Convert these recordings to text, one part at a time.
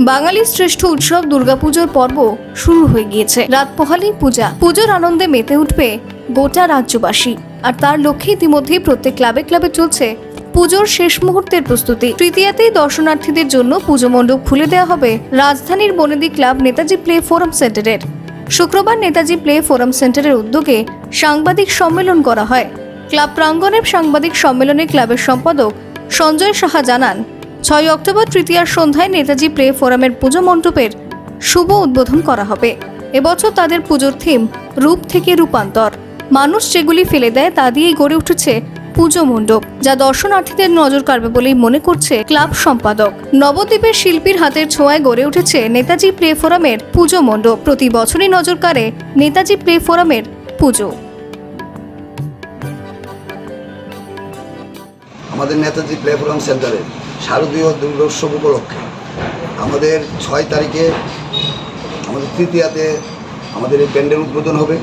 বাঙালির শ্রেষ্ঠ উৎসব দুর্গাপুজোর পর্ব শুরু হয়ে গিয়েছে। রাত পোহালেই পূজা। পুজোর আনন্দে মেতে উঠবে গোটা রাজ্যবাসী। আর তার লক্ষ্যে ইতিমধ্যেই প্রত্যেক ক্লাবে ক্লাবে চলছে পুজোর শেষ মুহূর্তের প্রস্তুতি। তৃতীয়াতেই দর্শনার্থীদের জন্য পুজো মণ্ডপ খুলে দেওয়া হবে রাজধানীর বনেদি ক্লাব নেতাজি প্লে ফোরাম সেন্টারের। শুক্রবার নেতাজি প্লে ফোরাম সেন্টারের উদ্যোগে সাংবাদিক সম্মেলন করা হয়। ক্লাব প্রাঙ্গণের সাংবাদিক সম্মেলনে ক্লাবের সম্পাদক সঞ্জয় সাহা জানান ছয় অক্টোবর তৃতীয়ার সন্ধ্যায় নেতাজি প্লে ফোরামের পুজো মণ্ডপের শুভ উদ্বোধন করা হবে। এবছর তাদের পুজোর থিম রূপ থেকে রূপান্তর। মানুষ যেগুলি ফেলে দেয়, তা দিয়েই গড়ে উঠেছে পুজো মণ্ডপ, যা দর্শনার্থীদের নজর কাড়বে বলেই মনে করছে ক্লাব সম্পাদক। নবদ্বীপের শিল্পীর হাতের ছোঁয়ায় গড়ে উঠেছে নেতাজি প্লে ফোরামের পুজো মণ্ডপ। প্রতি বছরই নজর কাড়ে নেতাজি প্লে ফোরামের পুজো। আমাদের নেতাজি প্লেফোরাম সেন্টারে শারদীয় দুর্গোৎসব উপলক্ষে আমাদের ছয় তারিখে আমাদের তৃতীয়াতে আমাদের এই প্যান্ডেল উদ্বোধন হবে।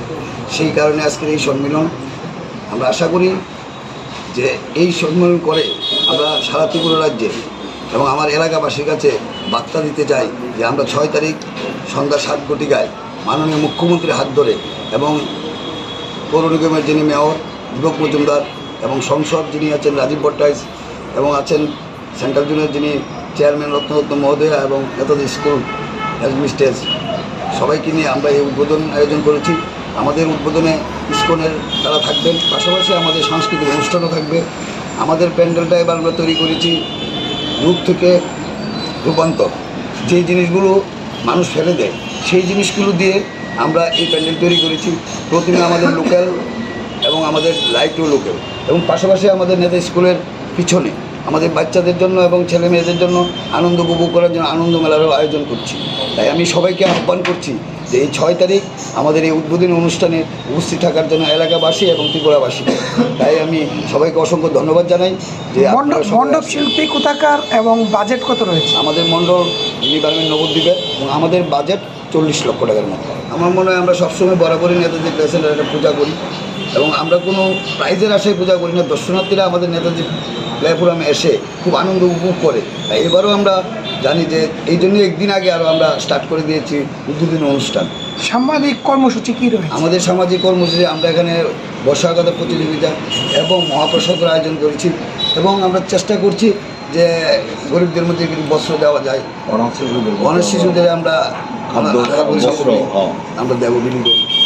সেই কারণে আজকের এই সম্মেলন আমরা আশা করি যে এই সম্মেলন করে আমরা সারা ত্রিপুরা রাজ্যে এবং আমার এলাকাবাসীর কাছে বার্তা দিতে চাই যে আমরা ছয় তারিখ সন্ধ্যা সাত ঘটিকায় মাননীয় মুখ্যমন্ত্রীর হাত ধরে এবং পৌর নিগমের যিনি মেয়র দীপক মজুমদার এবং সংসদ যিনি আছেন রাজীব ভট্টাইজ এবং আছেন সেন্ট্রাল জোনের যিনি চেয়ারম্যান রত্নরত্ন মহোদয়া এবং নেতাজি স্কুল হেডমিস্ট্রেস সবাইকে নিয়ে আমরা এই উদ্বোধন আয়োজন করেছি। আমাদের উদ্বোধনে ইস্কনের তারা থাকবেন, পাশাপাশি আমাদের সাংস্কৃতিক অনুষ্ঠানও থাকবে। আমাদের প্যান্ডেলটা এবার আমরা তৈরি করেছি রূপ থেকে রূপান্তর। যে জিনিসগুলো মানুষ ফেলে দেয়, সেই জিনিসগুলো দিয়ে আমরা এই প্যান্ডেল তৈরি করেছি। প্রতিমা আমাদের লোকাল এবং আমাদের লাইটও লোকাল। এবং পাশাপাশি আমাদের নেতা স্কুলের পিছনে আমাদের বাচ্চাদের জন্য এবং ছেলে মেয়েদের জন্য আনন্দ উপভোগ করার জন্য আনন্দ মেলারও আয়োজন করছি। তাই আমি সবাইকে আহ্বান করছি যে এই ছয় তারিখ আমাদের এই উদ্বোধনী অনুষ্ঠানে উপস্থিত থাকার জন্য এলাকাবাসী এবং ত্রিপুরাবাসী। তাই আমি সবাইকে অসংখ্য ধন্যবাদ জানাই যে মণ্ডপ। শিল্পী কোথাকার এবং বাজেট কত রয়েছে? আমাদের মণ্ডল ডিপার্টমেন্ট নবদ্বীপের এবং আমাদের বাজেট চল্লিশ লক্ষ টাকার মতো। আমার মনে হয় আমরা সবসময় বরাবরই নেতাজি প্লেসেন্টার একটা পূজা করি। এবং আমরা কোনো প্রাইজের আশায় পূজা করি না। দর্শনার্থীরা আমাদের নেতাজি প্ল্যাটফর্মে এসে খুব আনন্দ উপভোগ করে। তাই এবারও আমরা জানি যে এই জন্য একদিন আগে আরও আমরা স্টার্ট করে দিয়েছি উদ্বোধনী অনুষ্ঠান। সামাজিক কর্মসূচি কি রয়েছে? আমাদের সামাজিক কর্মসূচি আমরা এখানে বর্ষাগত প্রতিযোগিতা এবং মহাপ্রসাদের আয়োজন করেছি এবং আমরা চেষ্টা করছি যে গরিবদের মধ্যে কিছু বস্ত্র দেওয়া যায়। অনেক শিশুদের আমরা আমরা হ্যাঁ। আমরা দেবো বিলি করব